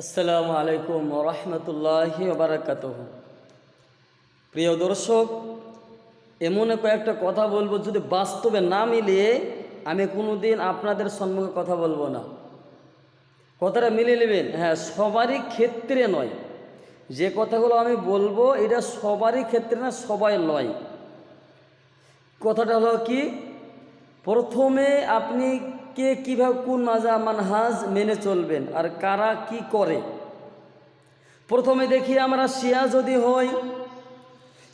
আসসালামু আলাইকুম রহমতুল্লাহি বারাকাত প্রিয় দর্শক, এমন কয়েকটা কথা বলব যদি বাস্তবে না মিলিয়ে আমি কোনো দিন আপনাদের সম্মুখে কথা বলব না। কথাটা মিলিয়ে নেবেন? হ্যাঁ সবারই ক্ষেত্রে নয়। যে কথাগুলো আমি বলব, এটা সবারই ক্ষেত্রে না, সবাই নয় কথাটা হলো কি? প্রথমে আপনি কে কীভাবে কোন মাজা মানহাজ মেনে চলবেন আর কারা কি করে? প্রথমে দেখি আমরা শিয়া যদি হই,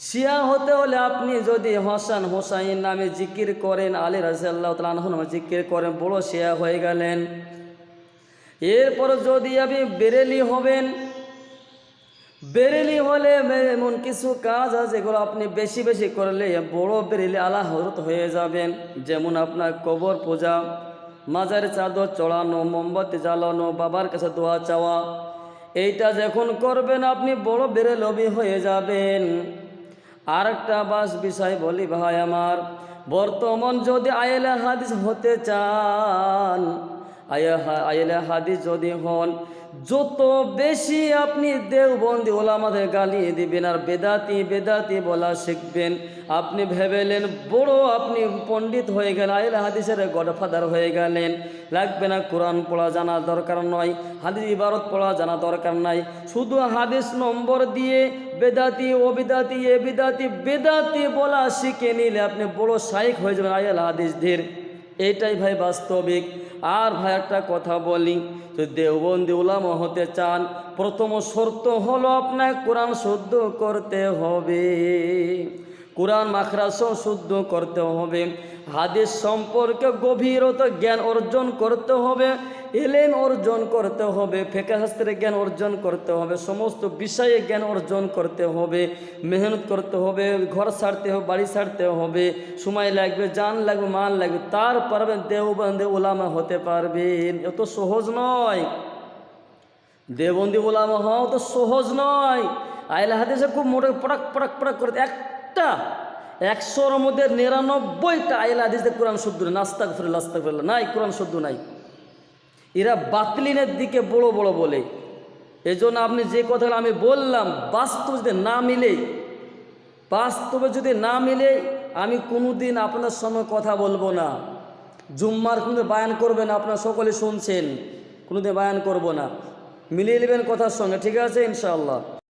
শিয়া হতে হলে আপনি যদি হাসান হোসাইন নামে জিকির করেন, আলী রাজিয়াল্লাহ তালাহ নামে জিকির করেন, বড় শিয়া হয়ে গেলেন। এরপর যদি আপনি বেরেলি হবেন, বেরেলি হলে এমন কিছু কাজ আছে যেগুলো আপনি বেশি বেশি করলে বড় বেরেলি আলা হরত হয়ে যাবেন। যেমন আপনার কবর পূজা মাজার চাদর চড়ানো, মোমবাতি জ্বালানো, বাবার কাছে দোয়া চাওয়া। এইটা যখন করবেন আপনি বড় বেরেলবি হয়ে যাবেন। আর একটা বাস বিষয় বলি ভাই আমার, বর্তমান যদি আয়েলা হাদিস হতে চান আয়েলা হাদিস যদি হন, যত বেশি আপনি দেওবন্দি ওলামাদের গালিয়ে দিবেন আর বেদাতি বেদাতি বলা শিখবেন, আপনি ভেবেলেন বড় আপনি পণ্ডিত হয়ে গেলেন আইল হাদিসের গডফাদার হয়ে গেলেন। লাগবে না কোরআন পড়া জানা দরকার নয়, হাদিস ইবারত পড়া জানা দরকার নাই। শুধু হাদিস নম্বর দিয়ে বেদাতি ও বিদাতি এ বিদাতি বেদাতি বলা শিখে নিলে আপনি বড় শাইক হয়ে যাবেন আইল হাদিসদের। এইটাই ভাই বাস্তবিক। আর ভাই একটা কথা বলি যদি দেওবন্দি উলামা হতে চান, প্রথম শর্ত হলো আপনাকে কোরআন শুদ্ধ করতে হবে। কোরআন মাখরাসও শুদ্ধ করতে হবে, হাদিস সম্পর্কে গভীরতা জ্ঞান অর্জন করতে হবে এলেন অর্জন করতে হবে ফেকাশাস্ত্রের জ্ঞান অর্জন করতে হবে, সমস্ত বিষয়ে জ্ঞান অর্জন করতে হবে, মেহনত করতে হবে, ঘর ছাড়তে হবে, বাড়ি ছাড়তে হবে, সময় লাগবে, জান লাগবে মান লাগবে তারপর দেওবন্দে ওলামা হতে পারবেন এত সহজ নয়। দেবন্দি ওলামা হওয়া তো সহজ নয়। আইলা হাদিসে খুব মোটে পড়াক পড়াক পড়াক করে একটা, একশোর মধ্যে নিরানব্বইটা আইলা হাদিসে কোরআন শুদ্ধ নেই নাস্তাক ফিরে নাস্তাক ফিরল নাই, কোরআন শুদ্ধ নাই। এরা বাতলিনের দিকে বড় বড় বলে। এই জন্য আপনি যে কথাটা আমি বললাম, বাস্তব যদি না মিলে, বাস্তবে যদি না মিলে, আমি কোনোদিন আপনার সঙ্গে কথা বলব না। জুম্মার কোনো বায়ান করবেন, আপনার সকলে শুনছেন, কোনোদিন বায়ান করব না। মিলিয়ে নেবেন কথার সঙ্গে, ঠিক আছে, ইনশাআল্লাহ।